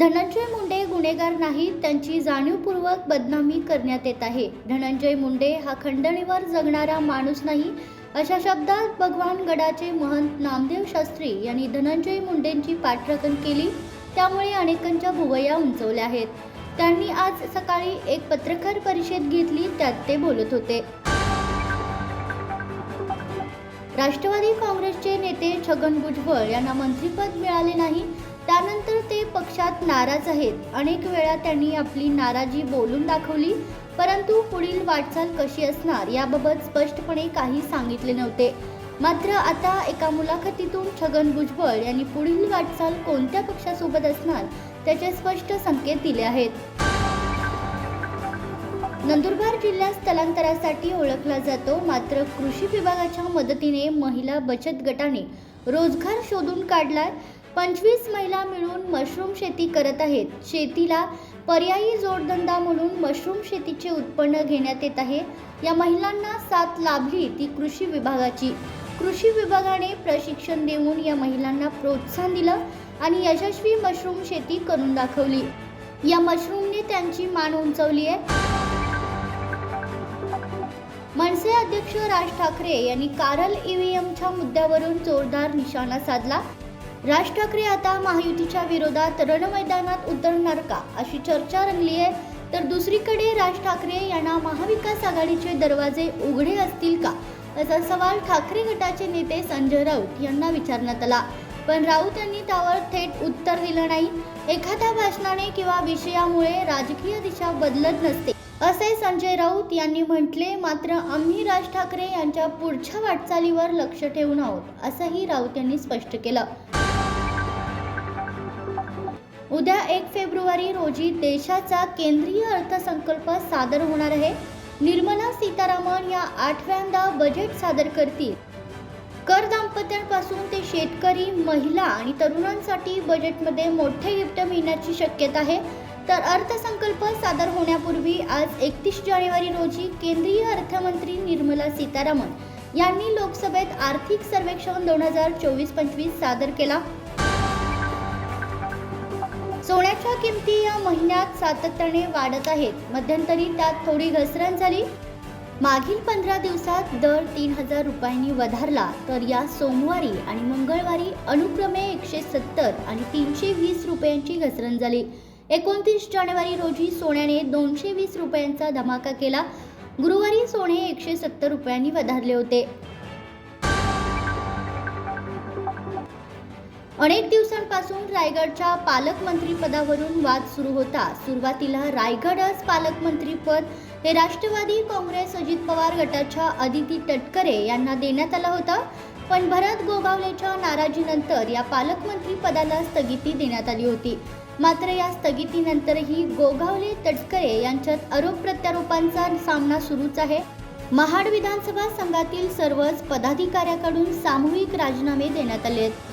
धनंजय मुंडे गुन्हेगार नाहीत त्यांची जाणीवपूर्वक बदनामी करण्यात येत आहे. धनंजय मुंडे हा खंडणीवर जगणारा माणूस नाही अशा शब्दात भगवान गडाचे महंत नामदेव शास्त्री यांनी धनंजय मुंडेंची पाठराखण केली त्यामुळे अनेकांच्या भुवया उंचवल्या आहेत. त्यांनी आज सकाळी एक पत्रकार परिषद घेतली त्यात ते बोलत होते. राष्ट्रवादी काँग्रेसचे नेते छगन भुजबळ यांना मंत्रिपद मिळाले नाही त्यानंतर ते पक्षात नाराज आहेत. अनेक वेळा त्यांनी आपली नाराजी बोलून दाखवली परंतु पुढील वाटचाल कशी असणार याबाबत स्पष्टपणे काही सांगितले नव्हते. मात्र आता एका मुलाखतीतून छगन भुजबळ यांनी पुढील वाटचाल कोणत्या पक्षासोबत असणार त्याचे स्पष्ट संकेत दिले आहेत. नंदुरबार जिल्ह्यात स्थलांतरासाठी ओळखला जातो मात्र कृषी विभागाच्या मदतीने महिला बचत गटाने रोजगार शोधून काढलाय. पंचवीस महिला मिळून मशरूम शेती करत आहेत. शेतीला पर्यायी जोडधंदा म्हणून मशरूम शेतीचे उत्पन्न घेण्यात येत आहे. या महिलांना साथ लाभली ती कृषी विभागाची. कृषी विभागाने प्रशिक्षण देऊन या महिलांना प्रोत्साहन दिलं आणि यशस्वी मशरूम शेती करून दाखवली. या मशरूमने त्यांची मान उंचवली आहे. मनसे अध्यक्ष राज ठाकरे यांनी कारल ईव्हीएमच्या मुद्द्यावरून जोरदार निशाणा साधला. राज ठाकरे आता महायुतीच्या विरोधात रणमैदानात उतरणार का? अशी चर्चा रंगली आहे. तर दुसरीकडे राज ठाकरे यांना महाविकास आघाडीचे दरवाजे उघडे असतील का? असा सवाल ठाकरे गटाचे नेते संजय राऊत यांना विचारण्यात आला. पण राऊत यांनी त्यावर थेट उत्तर दिलं नाही. एखाद्या भाषणाने किंवा विषयामुळे राजकीय दिशा बदलत नसते. असे संजय राऊत यांनी म्हटले मात्र आम्ही राज ठाकरे यांच्या पुढच्या वाटचालीवर लक्ष ठेवून आहोत असंही राऊत यांनी स्पष्ट केलं. उद्या एक फेब्रुवारी रोजी देशाचा केंद्रीय अर्थसंकल्प सादर होणार आहे. निर्मला सीतारामन या आठव्यांदा बजेट सादर करतील. कर दाम्पत्यांपासून ते शेतकरी महिला आणि तरुणांसाठी बजेटमध्ये मोठे गिफ्ट मिळण्याची शक्यता आहे. तर अर्थसंकल्प सादर होण्यापूर्वी आज एकतीस जानेवारी रोजी केंद्रीय अर्थमंत्री निर्मला सीतारामन यांनी लोकसभेत आर्थिक सर्वेक्षण दोन हजार चोवीस पंचवीस सादर केला. किमती या महिन्यात सातत्याने वाढत आहेत. मध्यंतरी त्यात थोडी घसरण झाली. मागील पंधरा दिवसात दर तीन हजार रुपयांनी वधारला तर या सोमवारी आणि मंगळवारी अनुक्रमे एकशे सत्तर आणि तीनशे वीस रुपयांची घसरण झाली. एकोणतीस जानेवारी रोजी सोन्याने दोनशे वीस रुपयांचा धमाका केला. गुरुवारी सोने एकशे सत्तर रुपयांनी वधारले होते. अनेक दिवसांपासून रायगडच्या पालकमंत्रीपदावरून वाद सुरू होता. सुरुवातीला रायगडच पालकमंत्रीपद हे राष्ट्रवादी काँग्रेस अजित पवार गटाच्या अदिती तटकरे यांना देण्यात आलं होतं. पण भरत गोगावलेच्या नाराजीनंतर या पालकमंत्री पदाला स्थगिती देण्यात आली होती. मात्र या स्थगितीनंतरही गोगावले तटकरे यांच्यात आरोप प्रत्यारोपांचा सामना सुरूच आहे. महाड विधानसभा संघातील सर्वच पदाधिकाऱ्याकडून सामूहिक राजीनामे देण्यात आले आहेत